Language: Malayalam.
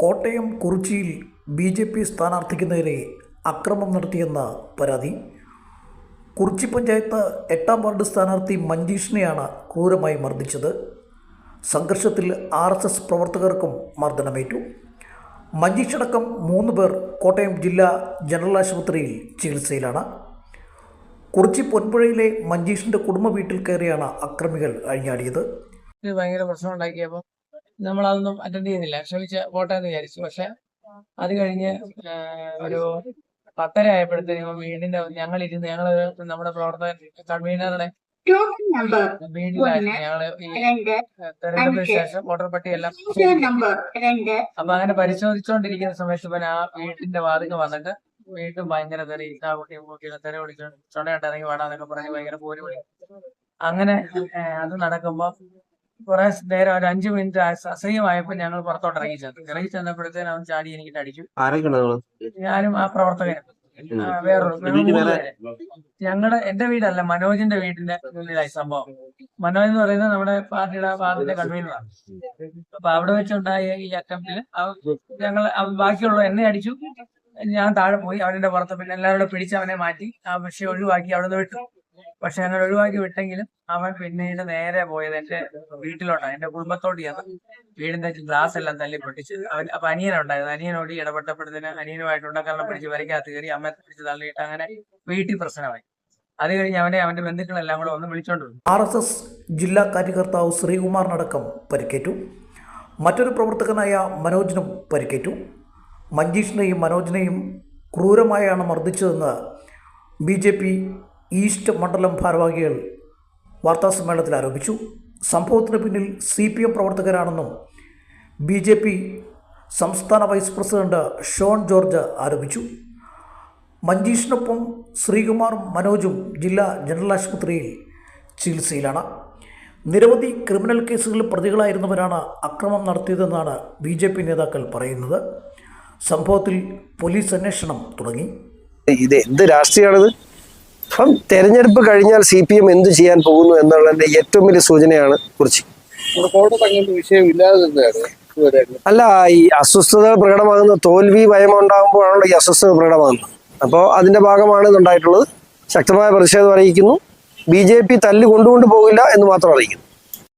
കോട്ടയം കുറിച്ചിയിൽ ബി ജെ പി സ്ഥാനാർത്ഥിക്ക് നേരെ അക്രമം നടത്തിയെന്ന പരാതി. കുറിച്ചി പഞ്ചായത്ത് എട്ടാം വാർഡ് സ്ഥാനാർത്ഥി മഞ്ജീഷിനെയാണ് ക്രൂരമായി മർദ്ദിച്ചത്. സംഘർഷത്തിൽ ആർ എസ് എസ് പ്രവർത്തകർക്കും മർദ്ദനമേറ്റു. മഞ്ജീഷടക്കം മൂന്ന് പേർ കോട്ടയം ജില്ലാ ജനറൽ ആശുപത്രിയിൽ ചികിത്സയിലാണ്. കുറിച്ചി പൊൻപുഴയിലെ മഞ്ജീഷിന്റെ കുടുംബ വീട്ടിൽ കയറിയാണ് അക്രമികൾ അഴിഞ്ഞാടിയത്. ഭയങ്കര പ്രശ്നം ഉണ്ടാക്കിയപ്പോൾ നമ്മളതൊന്നും അറ്റൻഡ് ചെയ്യുന്നില്ല. ക്ഷമിച്ച് പോട്ടെ എന്ന് വിചാരിച്ചു. പക്ഷെ അത് കഴിഞ്ഞ് ആ, ഒരു പത്തര ആയപ്പോഴത്തേക്കും വീടിന്റെ ഞങ്ങൾ ഇരുന്ന് ഞങ്ങൾ നമ്മുടെ പ്രവർത്തകൻ കൺവീനറുടെ നമ്പർ വീട്ടിലായിരുന്നു ഞങ്ങൾ തെരഞ്ഞെടുപ്പിന്. ശേഷം വോട്ടർ പട്ടിയെല്ലാം അപ്പൊ അങ്ങനെ പരിശോധിച്ചുകൊണ്ടിരിക്കുന്ന സമയത്ത് പിന്നെ ആ വീട്ടിന്റെ വാതിക്ക് വന്നിട്ട് വീണ്ടും ഭയങ്കര തെറി ഇതാ കുട്ടിയും കൂട്ടി തെര വിളിച്ചു ചുണയിട്ട് ഇറങ്ങി വാടാന്നൊക്കെ പറഞ്ഞ് ഭയങ്കര വിളി അങ്ങനെ അത് നടക്കുമ്പോ കുറെ നേരം ഒരു അഞ്ചു മിനിറ്റ് അസഹ്യമായപ്പോ ഞങ്ങൾ പുറത്തോട്ട് ഇറങ്ങി ചെന്നു. ഇറങ്ങി ചെന്നപ്പോഴത്തേനും അവൻ ചാടി എനിക്ക് അടിച്ചു ഞാനും ആ പ്രവർത്തകനും. വേറൊരു. ഞങ്ങളുടെ എന്റെ വീടല്ല മനോജിന്റെ വീടിന്റെ മുന്നിലായി സംഭവം. മനോജ് എന്ന് പറയുന്നത് നമ്മുടെ പാർട്ടിയുടെ പാർട്ടിയുടെ കൺവീനറാണ് അപ്പൊ അവിടെ വെച്ചുണ്ടായ ഈ അറ്റംപ്റ്റിൽ ഞങ്ങൾ ബാക്കിയുള്ള എന്നെ അടിച്ചു. ഞാൻ താഴെ പോയി അവനെ പുറത്ത് പിന്നെ എല്ലാവരും പിടിച്ച് അവനെ മാറ്റി. ആ പക്ഷെ ഒഴിവാക്കി അവിടെ നിന്ന് വിട്ടു. പക്ഷെ ഞാൻ ഒഴിവാക്കി വിട്ടെങ്കിലും അവൻ പിന്നീട് നേരെ പോയത് എന്റെ വീട്ടിലോട്ടാണ് എന്റെ കുടുംബത്തോട്ട് ചെന്ന് വീടിന്റെ ഗ്ലാസ് എല്ലാം തല്ലി പൊട്ടിച്ച് അവൻ അപ്പൊ അനിയനുണ്ടായിരുന്നു. അനിയനോട് ഇടപെട്ടപ്പോഴത്തേന് അനിയനുമായിട്ട് ഉണ്ടക്കരണം പിടിച്ച് വരയ്ക്കകത്ത് കയറി അമ്മ പിടിച്ച് തള്ളിയിട്ട് അങ്ങനെ വീട്ടിൽ പ്രശ്നമായി. അത് കഴിഞ്ഞ് അവനെ അവന്റെ ബന്ധുക്കളെല്ലാം കൂടെ ഒന്ന് വിളിച്ചോണ്ട് ആർ എസ് എസ് ജില്ലാ കാര്യകർത്താവ് ശ്രീകുമാറിനടക്കം പരിക്കേറ്റു. മറ്റൊരു പ്രവർത്തകനായ മനോജിനും പരിക്കേറ്റു. മഞ്ജീഷിനെയും മനോജിനെയും ക്രൂരമായാണ് മർദ്ദിച്ചതെന്ന് ബി ജെ പി ഈസ്റ്റ് മണ്ഡലം ഭാരവാഹികൾ വാർത്താസമ്മേളനത്തിൽ ആരോപിച്ചു. സംഭവത്തിന് പിന്നിൽ സി പി എം പ്രവർത്തകരാണെന്നും ബി ജെ പി സംസ്ഥാന വൈസ് പ്രസിഡന്റ് ഷോൺ ജോർജ് ആരോപിച്ചു. മഞ്ജീഷിനൊപ്പം ശ്രീകുമാറും മനോജും ജില്ലാ ജനറൽ ആശുപത്രിയിൽ ചികിത്സയിലാണ്. നിരവധി ക്രിമിനൽ കേസുകളിൽ പ്രതികളായിരുന്നവരാണ് അക്രമം നടത്തിയതെന്നാണ് ബി ജെ പി നേതാക്കൾ പറയുന്നത്. സംഭവത്തിൽ പോലീസ് അന്വേഷണം തുടങ്ങി. ഇത് എന്ത് രാഷ്ട്രീയമാണിത്? അപ്പം തെരഞ്ഞെടുപ്പ് കഴിഞ്ഞാൽ സി പി എം എന്ത് ചെയ്യാൻ പോകുന്നു എന്നുള്ളതിന്റെ ഏറ്റവും വലിയ സൂചനയാണ് കുറിച്ച്. അല്ല ഈ അസ്വസ്ഥത പ്രകടമാകുന്ന തോൽവി ഭയം ഉണ്ടാകുമ്പോഴാണല്ലോ ഈ അസ്വസ്ഥത പ്രകടമാകുന്നത്. അപ്പോൾ അതിന്റെ ഭാഗമാണ് ഇതുണ്ടായിട്ടുള്ളത്. ശക്തമായ പ്രതിഷേധം അറിയിക്കുന്നു. ബി ജെ പി തല്ല് കൊണ്ടുകൊണ്ട് പോകില്ല എന്ന് മാത്രം അറിയിക്കുന്നു.